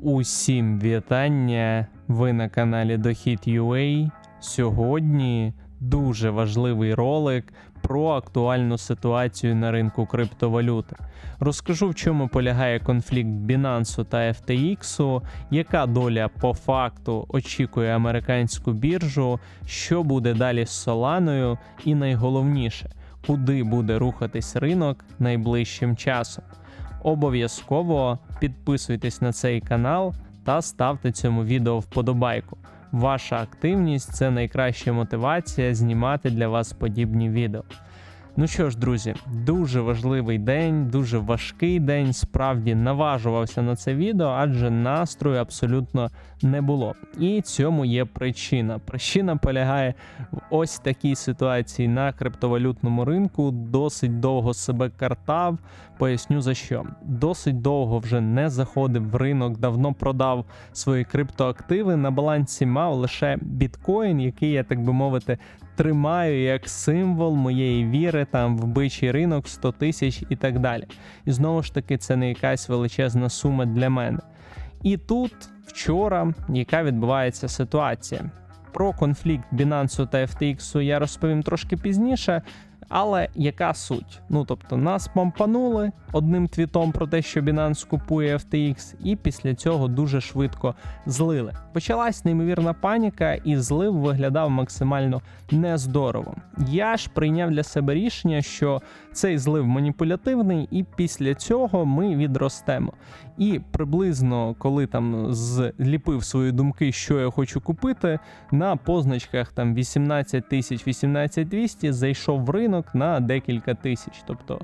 Усім вітання! Ви на каналі Дохід.ua. Сьогодні дуже важливий ролик про актуальну ситуацію на ринку криптовалюти. Розкажу, в чому полягає конфлікт Binance та FTX, яка доля по факту очікує американську біржу, що буде далі з Соланою, і найголовніше, куди буде рухатись ринок найближчим часом. Обов'язково підписуйтесь на цей канал та ставте цьому відео вподобайку. Ваша активність це найкраща мотивація знімати для вас подібні відео. Ну що ж, друзі, дуже важливий день, дуже важкий день. Справді наважувався на це відео, адже настрою абсолютно не було. І цьому є причина. Причина полягає в ось такій ситуації на криптовалютному ринку. Досить довго себе картав. Поясню за що. Досить довго вже не заходив в ринок, давно продав свої криптоактиви. На балансі мав лише біткоін, який я так би мовити тримаю як символ моєї віри там в бичий ринок 100 тисяч і так далі. І знову ж таки, це не якась величезна сума для мене. І тут вчора, яка відбувається ситуація. Про конфлікт Binance та FTX я розповім трошки пізніше. Але яка суть? Ну тобто нас помпанули одним твітом про те, що Binance купує FTX, і після цього дуже швидко злили. Почалась неймовірна паніка, і злив виглядав максимально нездорово. Я ж прийняв для себе рішення, що цей злив маніпулятивний, і після цього ми відростемо. І приблизно, коли там зліпив свої думки, що я хочу купити, на позначках там 18 тисяч 18 200 зайшов в ринок на декілька тисяч. Тобто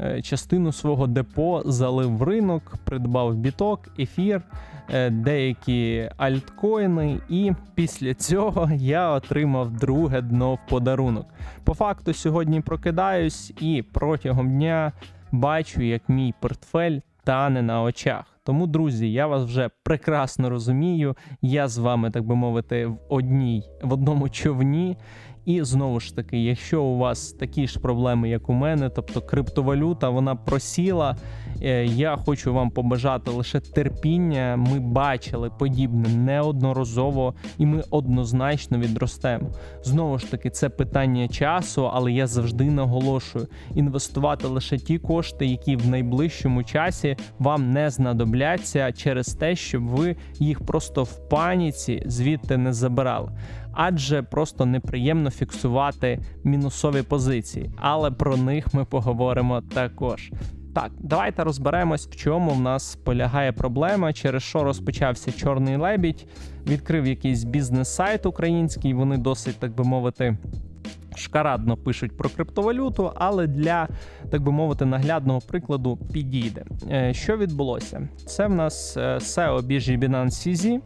е, частину свого депо залив в ринок, придбав біток, ефір, е, деякі альткоїни, і після цього я отримав друге дно в подарунок. По факту, сьогодні прокидаюсь і протягом дня бачу, як мій портфель тане на очах. Тому, друзі, я вас вже прекрасно розумію. Я з вами, так би мовити, в одній в одному човні. І знову ж таки, якщо у вас такі ж проблеми, як у мене, тобто криптовалюта, вона просіла. е, Я хочу вам побажати лише терпіння. Ми бачили подібне неодноразово, і ми однозначно відростемо. Знову ж таки, це питання часу, але я завжди наголошую: інвестувати лише ті кошти, які в найближчому часі вам не знадобляться через те, щоб ви їх просто в паніці звідти не забирали. Адже просто неприємно фіксувати мінусові позиції, але про них ми поговоримо також. Так, давайте розберемось, в чому в нас полягає проблема, через що розпочався чорний лебідь, відкрив якийсь бізнес-сайт український. Вони досить, так би мовити, шкарадно пишуть про криптовалюту, але для, так би мовити, наглядного прикладу підійде. Е, Що відбулося? Це в нас е, SEO біржі Binance CZ,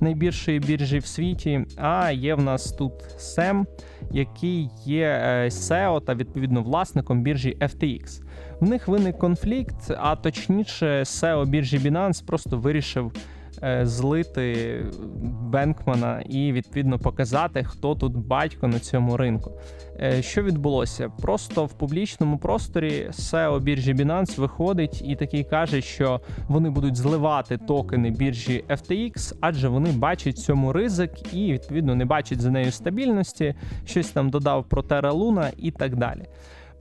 найбільшої біржі в світі. А є в нас тут SEM, який є е, SEO та відповідно власником біржі FTX. В них виник конфлікт, а точніше, SEO біржі Binance просто вирішив злити Бенкмана і відповідно показати, хто тут батько на цьому ринку. Е, Що відбулося? Просто в публічному просторі SEO біржі Binance виходить і такий каже, що вони будуть зливати токени біржі FTX, адже вони бачать цьому ризик і відповідно не бачать за нею стабільності. Щось там додав про Terra Luna і так далі.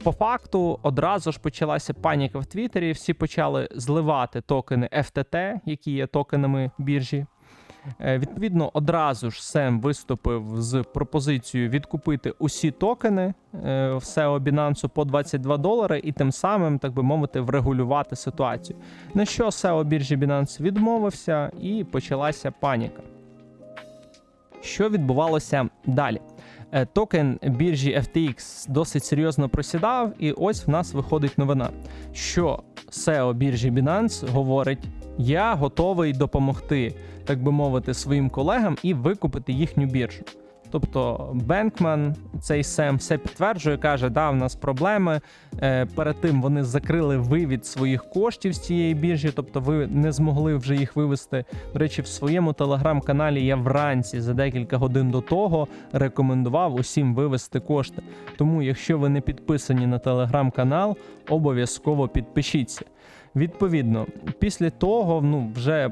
По факту одразу ж почалася паніка в Твіттері. Всі почали зливати токени FTT, які є токенами біржі. Е, Відповідно, одразу ж Сем виступив з пропозицією відкупити усі токени е, в SEO Binance по 22 долари і тим самим, так би мовити, врегулювати ситуацію. На що SEO біржі Binance відмовився і почалася паніка. Що відбувалося далі? Е, Токен біржі FTX досить серйозно просідав, і ось в нас виходить новина, що SEO біржі Binance говорить: я готовий допомогти, так би мовити, своїм колегам і викупити їхню біржу. Тобто Бенкман, цей Сем, все підтверджує, каже, да, в нас проблеми. Е, перед тим вони закрили вивід своїх коштів з цієї біржі, тобто ви не змогли вже їх вивести. До речі, в своєму телеграм-каналі я вранці за декілька годин до того рекомендував усім вивести кошти. Тому, якщо ви не підписані на телеграм-канал, обов'язково підпишіться. Відповідно, після того ну, вже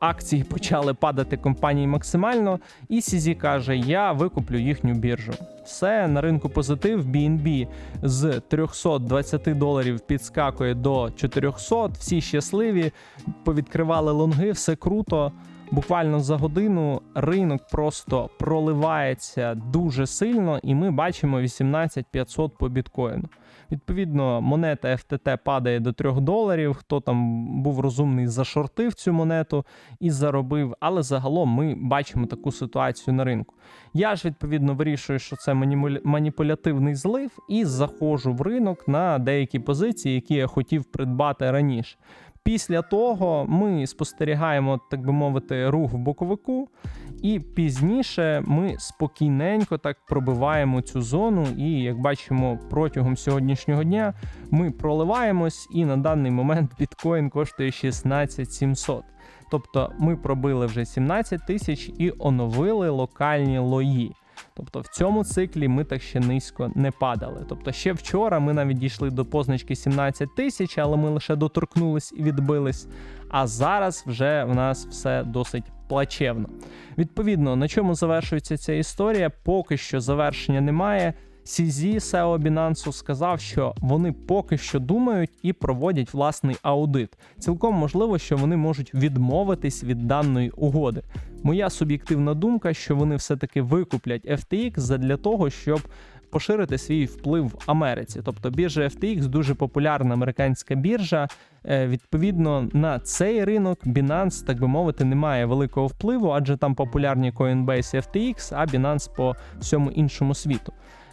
акції почали падати компанії максимально, і Сізі каже: Я викуплю їхню біржу. Все на ринку позитив. BNB з 320 доларів підскакує до 400, Всі щасливі, повідкривали лонги, все круто. Буквально за годину ринок просто проливається дуже сильно, і ми бачимо 18500 по біткоїну. Відповідно, монета FTT падає до 3 доларів. Хто там був розумний, зашортив цю монету і заробив. Але загалом ми бачимо таку ситуацію на ринку. Я ж відповідно вирішую, що це маніпулятивний злив, і заходжу в ринок на деякі позиції, які я хотів придбати раніше. Після того ми спостерігаємо, так би мовити, рух в боковику, і пізніше ми спокійненько так пробиваємо цю зону. І як бачимо, протягом сьогоднішнього дня ми проливаємось, і на даний момент біткоін коштує 16700. Тобто ми пробили вже 17 тисяч і оновили локальні лої. Тобто в цьому циклі ми так ще низько не падали. Тобто ще вчора ми навіть дійшли до позначки 17 тисяч, але ми лише доторкнулись і відбились. А зараз вже в нас все досить плачевно. Відповідно, на чому завершується ця історія? Поки що завершення немає. CZ SEO Binance сказав, що вони поки що думають і проводять власний аудит. Цілком можливо, що вони можуть відмовитись від даної угоди. Моя суб'єктивна думка, що вони все-таки викуплять FTX задля того, щоб поширити свій вплив в Америці. Тобто біржа FTX дуже популярна американська біржа. Е, Відповідно, на цей ринок Binance, так би мовити, не має великого впливу, адже там популярні Coinbase FTX, а Binance по всьому іншому світу.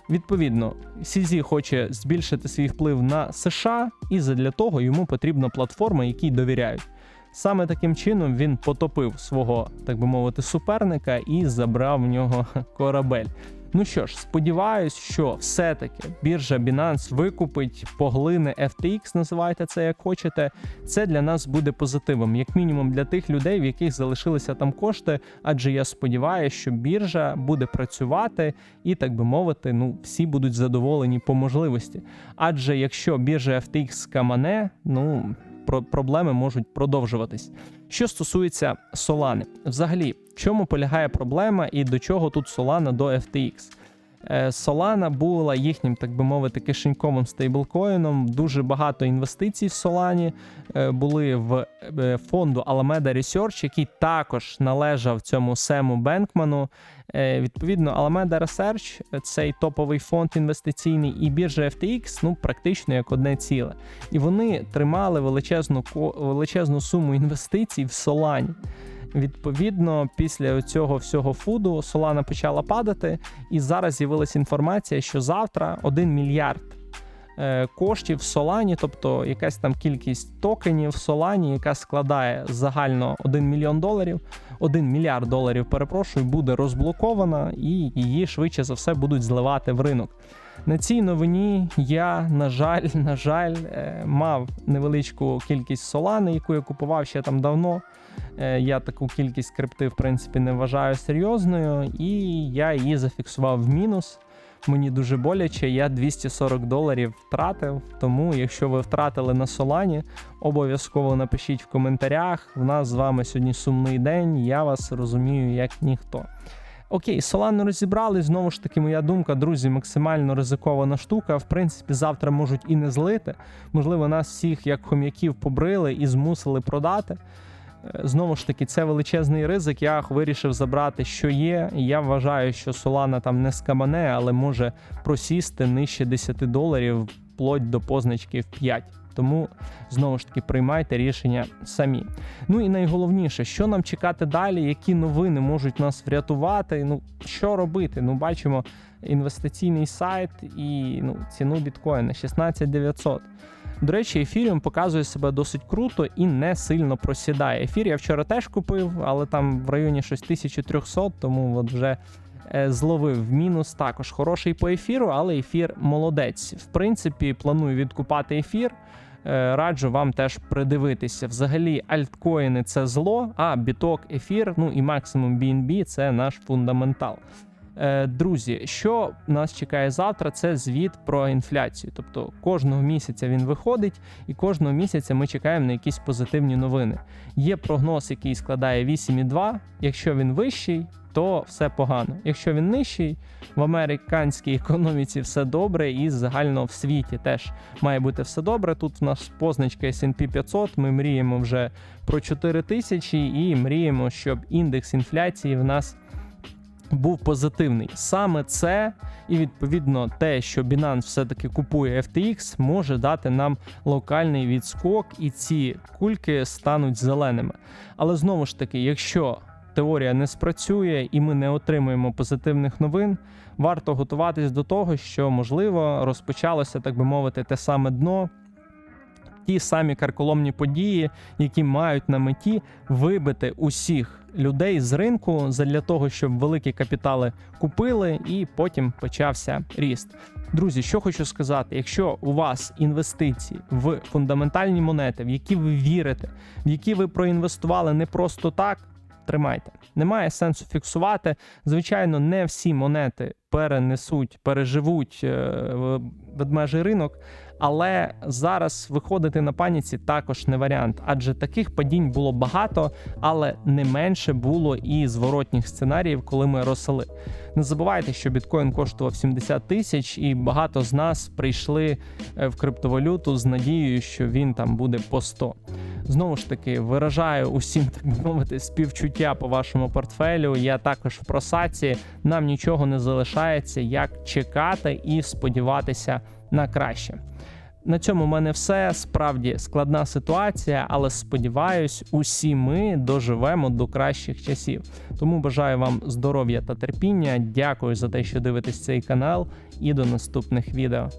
Відповідно, CZ хоче збільшити свій вплив на США, і задля того йому потрібна платформа, якій довіряють. Саме таким чином він потопив свого, так би мовити, суперника і забрав в нього корабель. Ну що ж, сподіваюсь, що все-таки біржа Binance викупить, поглине FTX, називайте це як хочете. Це для нас буде позитивом, як мінімум для тих людей, в яких залишилися там кошти. Адже я сподіваюся, що біржа буде працювати і, так би мовити, ну всі будуть задоволені по можливості. Адже якщо біржа FTX скамане, ну проблеми можуть продовжуватись. Що стосується Solana, взагалі, в чому полягає проблема і до чого тут Solana до FTX? Е, Solana була їхнім, так би мовити, кишеньковим стейблкоїном. Дуже багато інвестицій в Solana е, були в е, фонду Alameda Research, який також належав цьому Сему Бенкману. Відповідно, Alameda Research – цей топовий фонд інвестиційний, і біржа FTX, ну практично як одне ціле. І вони тримали величезну величезну суму інвестицій в Solana. Відповідно, після цього всього фуду Solana почала падати, і зараз з'явилася інформація, що завтра 1 мільярд е, коштів в Solana, тобто якась там кількість токенів в Solana, яка складає загально 1 мільйон доларів, 1 мільярд доларів, перепрошую, буде розблокована, і її швидше за все будуть зливати в ринок. На цій новині я, на жаль, на жаль, е, мав невеличку кількість солани, яку я купував ще там давно. Е, Я таку кількість крипти, в принципі, не вважаю серйозною, і я її зафіксував в мінус. Мені дуже боляче, я 240 доларів втратив. Тому, якщо ви втратили на Солані, обов'язково напишіть в коментарях. В нас з вами сьогодні сумний день. Я вас розумію як ніхто. Окей, Солану розібрали. Знову ж таки, моя думка, друзі, максимально ризикована штука. В принципі, завтра можуть і не злити. Можливо, нас всіх як хом'яків побрили і змусили продати. Е, Знову ж таки, це величезний ризик. Я вирішив забрати, що є. Я вважаю, що Солана там не скамане, але може просісти нижче 10 доларів вплоть до позначки в 5. Тому знову ж таки приймайте рішення самі. Ну і найголовніше, що нам чекати далі, які новини можуть нас врятувати. Ну що робити? Ну, бачимо інвестиційний сайт і ну, ціну біткоїна 16900. До речі, ефіріум показує себе досить круто і не сильно просідає. Ефір я вчора теж купив, але там в районі щось 1300, тому от вже е, зловив мінус. Також хороший по ефіру, але ефір молодець. В принципі, планую відкупати ефір. Е, Раджу вам теж придивитися. Взагалі, альткоїни це зло, а біток, ефір, ну і максимум BNB – це наш фундаментал. Е, Друзі, що нас чекає завтра, це звіт про інфляцію. Тобто кожного місяця він виходить, і кожного місяця ми чекаємо на якісь позитивні новини. Є прогноз, який складає 8,2. Якщо він вищий, то все погано. Якщо він нижчий, в американській економіці все добре, і загально в світі теж має бути все добре. Тут в нас позначка S&P 500, Ми мріємо вже про 4 тисячі і мріємо, щоб індекс інфляції в нас був позитивний. Саме це і відповідно те, що Binance все-таки купує FTX, може дати нам локальний відскок, і ці кульки стануть зеленими. Але знову ж таки, якщо теорія не спрацює і ми не отримуємо позитивних новин, варто готуватись до того, що можливо розпочалося, так би мовити, те саме дно. Ті самі карколомні події, які мають на меті вибити усіх людей з ринку для того, щоб великі капітали купили, і потім почався ріст. Друзі, що хочу сказати: якщо у вас інвестиції в фундаментальні монети, в які ви вірите, в які ви проінвестували не просто так. Тримайте, немає сенсу фіксувати. Звичайно, не всі монети перенесуть, переживуть е, ведмежий ринок, але зараз виходити на паніці також не варіант, адже таких падінь було багато, але не менше було і зворотніх сценаріїв, коли ми росли. Не забувайте, що біткоін коштував 70 тисяч, і багато з нас прийшли е, в криптовалюту з надією, що він там буде по 100. Знову ж таки, виражаю усім так мовити співчуття по вашому портфелю. Я також в просаці. Нам нічого не залишається, як чекати і сподіватися на краще. На цьому в мене все. Справді складна ситуація, але сподіваюсь, усі ми доживемо до кращих часів. Тому бажаю вам здоров'я та терпіння. Дякую за те, що дивитесь цей канал, і до наступних відео.